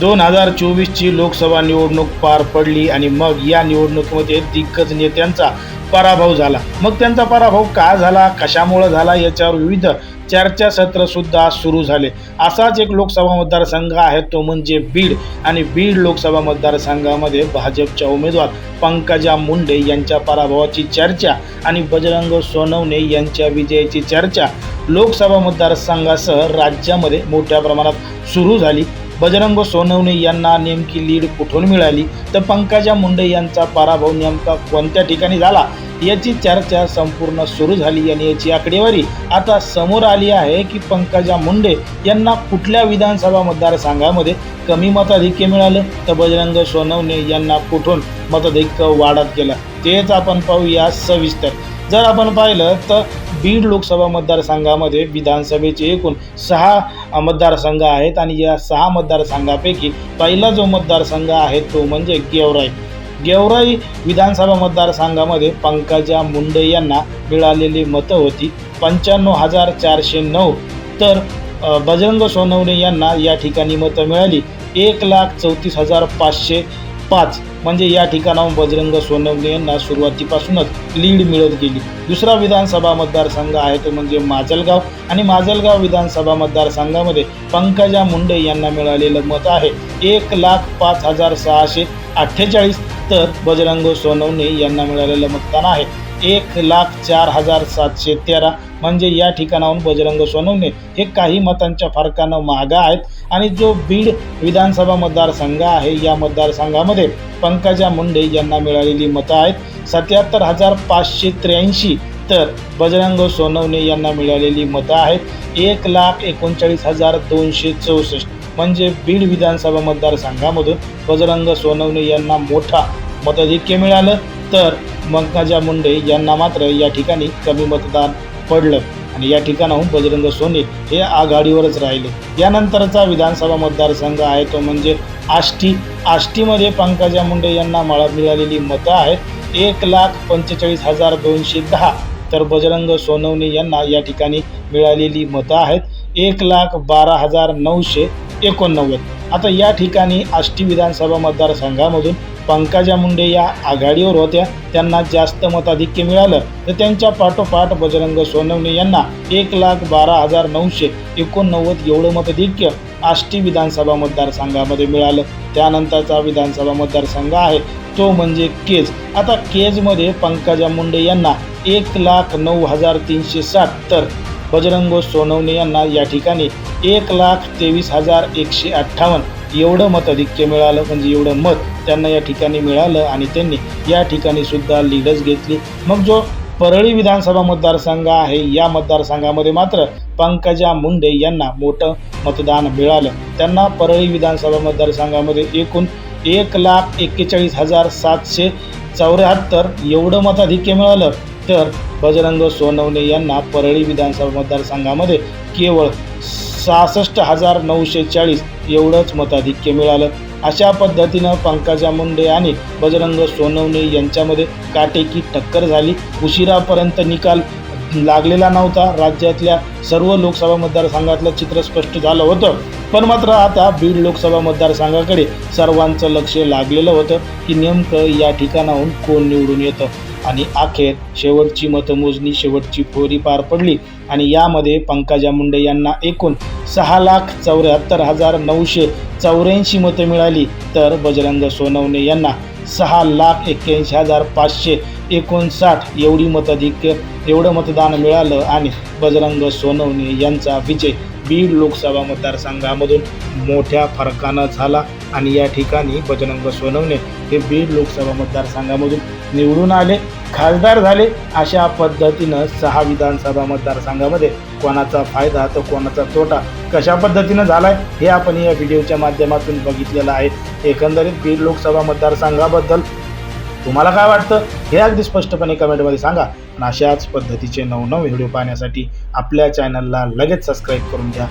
दोन हजार चोवीसची लोकसभा निवडणूक पार पडली आणि मग या निवडणुकीमध्ये दिग्गज नेत्यांचा पराभव झाला. मग त्यांचा पराभव का झाला? कशामुळं झाला? याच्यावर विविध चर्चासत्र सुद्धा सुरू झाले. असाच एक लोकसभा मतदारसंघ आहे तो म्हणजे बीड. आणि बीड लोकसभा मतदारसंघामध्ये भाजपच्या उमेदवार पंकजा मुंडे यांच्या पराभवाची चर्चा आणि बजरंग सोनवणे यांच्या विजयाची चर्चा लोकसभा मतदारसंघासह राज्यामध्ये मोठ्या प्रमाणात सुरू झाली. बजरंग सोनवणे यांना नेमकी लीड कुठून मिळाली? तर पंकजा मुंडे यांचा पराभव नेमका कोणत्या ठिकाणी झाला? याची चर्चा संपूर्ण सुरू झाली आणि याची आकडेवारी आता समोर आली आहे की पंकजा मुंडे यांना कुठल्या विधानसभा मतदारसंघामध्ये कमी मताधिक्य मिळालं? तर बजरंग सोनवणे यांना कुठून मताधिक्य वाढत गेलं? तेच आपण पाहूया सविस्तर. जर आपण पाहिलं तर बीड लोकसभा मतदारसंघामध्ये विधानसभेचे एकूण सहा मतदारसंघ आहेत आणि या सहा मतदारसंघापैकी पहिला जो मतदारसंघ आहे तो म्हणजे गेवराई. गेवराई विधानसभा मतदारसंघामध्ये पंकजा मुंडे यांना मिळालेली मतं होती. पंच्याण्णव हजार चारशे नऊ. तर बजरंग सोनवणे यांना या ठिकाणी मतं मिळाली. एक लाख चौतीस हजार पाचशे पाच. म्हणजे या ठिकाणाहून बजरंग सोनवणे यांना सुरुवातीपासूनच लीड मिळत गेली. दुसरा विधानसभा मतदारसंघ आहे तो म्हणजे माजलगाव आणि माजलगाव विधानसभा मतदारसंघामध्ये पंकजा मुंडे यांना मिळालेलं मत आहे. एक लाख पाच हजार सहाशे अठ्ठेचाळीस तर बजरंग सोनवणे यांना मिळालेलं मतदान आहे. एक लाख चार हजार सातशे तेरा. म्हणजे या ठिकाणाहून बजरंग सोनवणे हे काही मतांच्या फरकानं मागा आहेत. आणि जो बीड विधानसभा मतदारसंघ आहे या मतदारसंघामध्ये पंकजा मुंडे यांना मिळालेली मतं आहेत. सत्याहत्तर हजार पाचशे त्र्याऐंशी तर बजरंग सोनवणे यांना मिळालेली मतं आहेत. एक लाख एकोणचाळीस हजार दोनशे चौसष्ट. म्हणजे बीड विधानसभा मतदारसंघामधून बजरंग सोनवणे यांना मोठा मताधिक्य मिळालं. तर पंकजा मुंडे यांना मात्र या ठिकाणी कमी मतदान पडलं. आणि या ठिकाणाहून बजरंग सोने हे आघाडीवरच राहिले. यानंतरचा विधानसभा मतदारसंघ आहे तो म्हणजे आष्टी. आष्टीमध्ये पंकजा मुंडे यांना मला मिळालेली मतं आहेत. एक लाख पंचेचाळीस हजार दोनशे दहा तर बजरंग सोनवणे यांना या ठिकाणी मिळालेली मतं आहेत. एक लाख बारा हजार नऊशे एकोणनव्वद. आता या ठिकाणी आष्टी विधानसभा मतदारसंघामधून पंकजा मुंडे या आघाडीवर होत्या. त्यांना जास्त मताधिक्य मिळालं तर त्यांच्या पाठोपाठ बजरंग सोनवणे यांना एक लाख बारा हजार नऊशे एकोणनव्वद एवढं मताधिक्य आष्टी विधानसभा मतदारसंघामध्ये मिळालं. त्यानंतरचा विधानसभा मतदारसंघ आहे तो म्हणजे केज. आता केजमध्ये पंकजा मुंडे यांना एक लाख नऊ हजार तीनशे साठ तर बजरंग सोनवणे यांना या ठिकाणी एक लाख तेवीस हजार एकशे अठ्ठावन्न एवढं मताधिक्य मिळालं म्हणजे एवढं मत त्यांना या ठिकाणी मिळालं आणि त्यांनी या ठिकाणी सुद्धा लीडच घेतली. मग जो परळी विधानसभा मतदारसंघ आहे या मतदारसंघामध्ये मात्र पंकजा मुंडे यांना मोठं मतदान मिळालं. त्यांना परळी विधानसभा मतदारसंघामध्ये एकूण एक लाख एक्केचाळीस हजार सातशे चौऱ्याहत्तर एवढं मताधिक्य मिळालं. तर बजरंग सोनवणे यांना परळी विधानसभा मतदारसंघामध्ये केवळ सहासष्ट हजार नऊशे चाळीस एवढंच मताधिक्य मिळालं. अशा पद्धतीनं पंकजा मुंडे आणि बजरंग सोनवणे यांच्यामध्ये काटेकी टक्कर झाली. उशिरापर्यंत निकाल लागलेला नव्हता. राज्यातल्या सर्व लोकसभा मतदारसंघातलं चित्र स्पष्ट झालं होतं. पण मात्र आता बीड लोकसभा मतदारसंघाकडे सर्वांचं लक्ष लागलेलं होतं की नेमकं या ठिकाणाहून कोण निवडून येतं. आणि अखेर शेवटची मतमोजणी शेवटची फोरी पार पडली. आणि यामध्ये पंकजा मुंडे यांना एकूण सहा लाख चौऱ्याहत्तर हजार नऊशे चौऱ्याऐंशी मतं मिळाली. तर बजरंग सोनवणे यांना सहा लाख एक्क्याऐंशी हजार पाचशे एकोणसाठ एवढी मताधिक्य एवढं मतदान मिळालं आणि बजरंग सोनवणे यांचा विजय बीड लोकसभा मतदारसंघामधून मोठ्या फरकानं झाला. आणि या ठिकाणी बजरंग सोनवणे हे बीड लोकसभा मतदारसंघामधून निवडून आले. खासदार झाले अशा पद्धतीनं सहा विधानसभा मतदारसंघामध्ये कोणाचा फायदा तर कोणाचा तोटा कशा पद्धतीनं झालाय हे आपण या व्हिडिओच्या माध्यमातून बघितलेलं आहे. एकंदरीत बीड लोकसभा मतदारसंघाबद्दल तुम्हाला काय वाटतं? हे अगदी स्पष्टपणे कमेंटमध्ये सांगा. आणि अशाच पद्धतीचे नवनव व्हिडिओ पाहण्यासाठी आपल्या चॅनलला लगेच सबस्क्राईब करून घ्या.